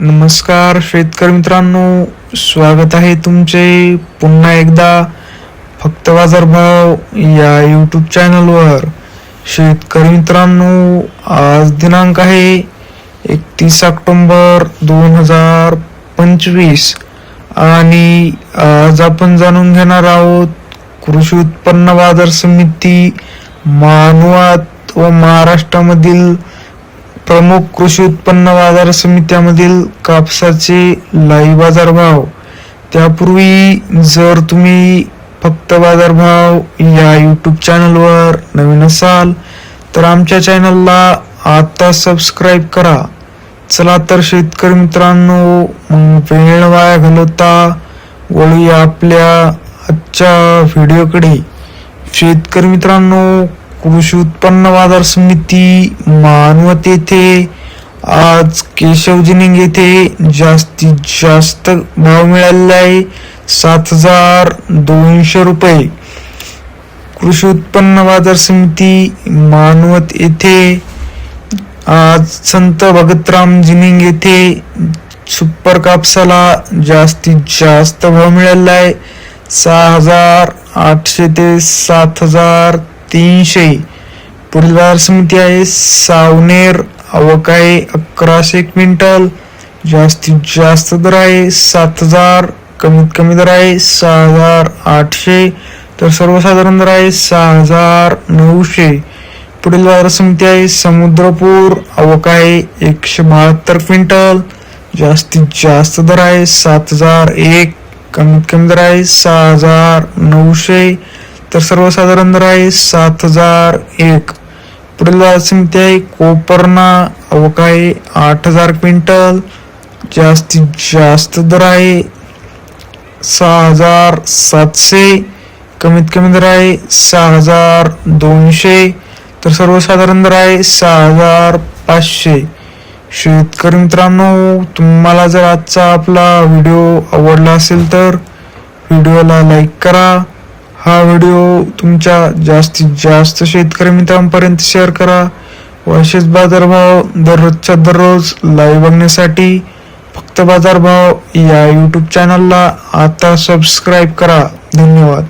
नमस्कार शेतकरी मित्रांनो स्वागत आहे तुमचे पुन्हा एकदा फक्त बाजारभाव या यूट्यूब चॅनलवर शेतकरी मित्रांनो आज दिनांक आहे एकतीस ऑक्टोंबर दोन हजार पंचवीस आणि आज आपण जाणून घेणार आहोत कृषी उत्पन्न बाजार समिती मानवात व महाराष्ट्रामधील प्रमुख कृषी उत्पन्न बाजार समित्यामधील कापसाचे लाईव्ह बाजार भाव त्यापूर्वी जर तुम्ही फक्त बाजार भाव या यूट्यूब चॅनलवर नवीन असाल तर आमच्या चॅनलला आता सबस्क्राईब करा. चला तर शेतकरी मित्रांनो मग वेळ वाया घालवता वळूया आपल्या आजच्या व्हिडिओकडे शेतकरी मित्रांनो कृषी उत्पन्न बाजार समिती मानवत येथे आज केशव जिनिंग येथे जास्तीत जास्त भाव मिळालेला आहे सात हजार दोनशे रुपये. कृषी उत्पन्न बाजार समिती मानवत येथे आज संत भगतराम जिनिंग येथे सुपर कापसाला जास्तीत जास्त भाव मिळालेला आहे सहा हजार आठशे ते सात हजार तीनशे. पुढील बाजार समिती आहे सावनेर. आवक आहे अकराशे क्विंटल. जास्तीत जास्त दर आहे सात हजार. कमीत कमी दर आहे सहा हजार आठशे. तर सर्वसाधारण दर आहे सहा हजार नऊशे. पुढील बाजार समिती आहे समुद्रपूर. आवक आहे एकशे बहात्तर क्विंटल. जास्तीत जास्त दर आहे सात हजार एक. कमीत कमी दर आहे सहा हजार नऊशे. तर सर्वसाधारण दर आहे सात हजार एक. पुढील बाजार आहे कोपरना आवक आठ हजार क्विंटल. जास्तीत जास्त दर आहे सहा हजार सातशे. कमीत कमी दर आहे सहा हजार दोनशे. तर सर्वसाधारण दर आहे सहा हजार पाचशे. शेतकरी मित्रांनो तुम्हाला जर आजचा आपला व्हिडिओ आवडला असेल तर व्हिडिओला लाईक करा. हा व्हिडिओ तुमच्या जास्तीत जास्त शेतकरी मित्रांपर्यंत शेअर करा. वैशेष बाजारभाव दररोजच्या दररोज लाईव्ह बघण्यासाठी फक्त बाजारभाव या यूट्यूब चॅनलला आता सबस्क्राईब करा. धन्यवाद.